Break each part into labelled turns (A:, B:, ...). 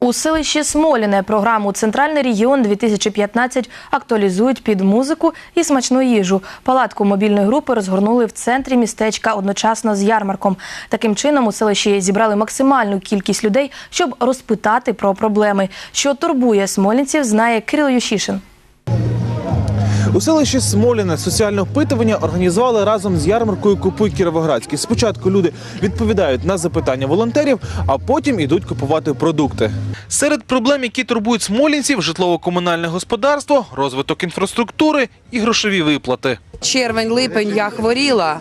A: У селищі Смоліне програму Центральний регіон 2015 актуалізують під музику і смачну їжу. Палатку мобільної групи розгорнули в центрі містечка одночасно з ярмарком. Таким чином у селищі зібрали максимальну кількість людей, щоб розпитати про проблеми. Що турбує смолінців, знає Кирило Ющишин.
B: У селищі Смоліне соціальне опитування організували разом з ярмаркою Купуй Кіровоградський. Спочатку люди відповідають на запитання волонтерів, а потім ідуть купувати продукти. Серед проблем, які турбують смолінців, житлово-комунальне господарство, розвиток інфраструктури і грошові виплати.
C: Червень, липень я хворіла.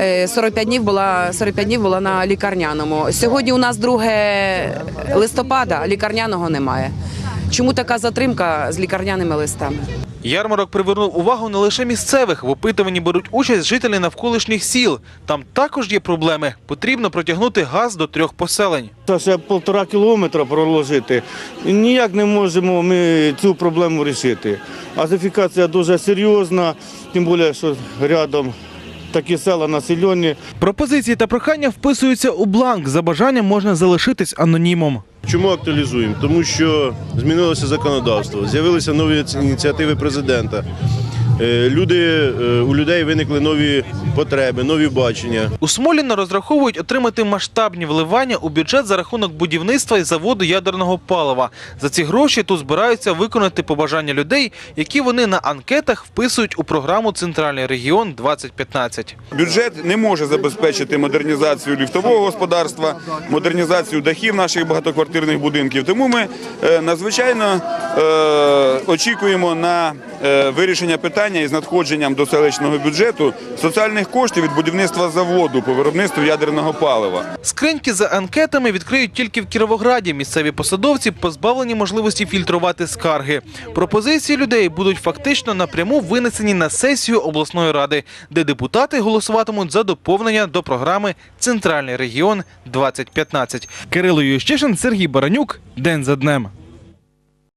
C: е, 45 днів була 45 днів була на лікарняному. Сьогодні у нас 2 листопада, лікарняного немає. Чому така затримка з лікарняними листами?
B: Ярмарок привернув увагу не лише місцевих. В опитуванні беруть участь жителі навколишніх сіл. Там також є проблеми. Потрібно протягнути газ до трьох поселень.
D: Це півтора кілометра проложити. Ніяк не можемо ми цю проблему вирішити. Азифікація дуже серйозна, тим більше, що рядом такі села населені.
B: Пропозиції та прохання вписуються у бланк. За бажанням можна залишитись анонімом.
E: Чому актуалізуємо? Тому що змінилося законодавство, з'явилися нові ініціативи президента. Е, Люди, е, у людей виникли нові потреби, нові бачення.
B: У Смоліно розраховують отримати масштабні вливання у бюджет за рахунок будівництва і заводу ядерного палива. За ці гроші тут збираються виконати побажання людей, які вони на анкетах вписують у програму Центральний регіон 2015
F: Бюджет не може забезпечити модернізацію ліфтового господарства, модернізацію дахів наших багатоквартирних будинків. Тому ми е, надзвичайно очікуємо на вирішення питання із надходженням до селищного бюджету соціальних коштів від будівництва заводу по виробництву ядерного палива.
B: Скриньки за анкетами відкриють тільки в Кіровограді. Місцеві посадовці позбавлені можливості фільтрувати скарги. Пропозиції людей будуть фактично напряму винесені на сесію обласної ради, де депутати голосуватимуть за доповнення до програми Центральний регіон 2015. Кирило Ющишин, Сергій Баранюк. День за днем.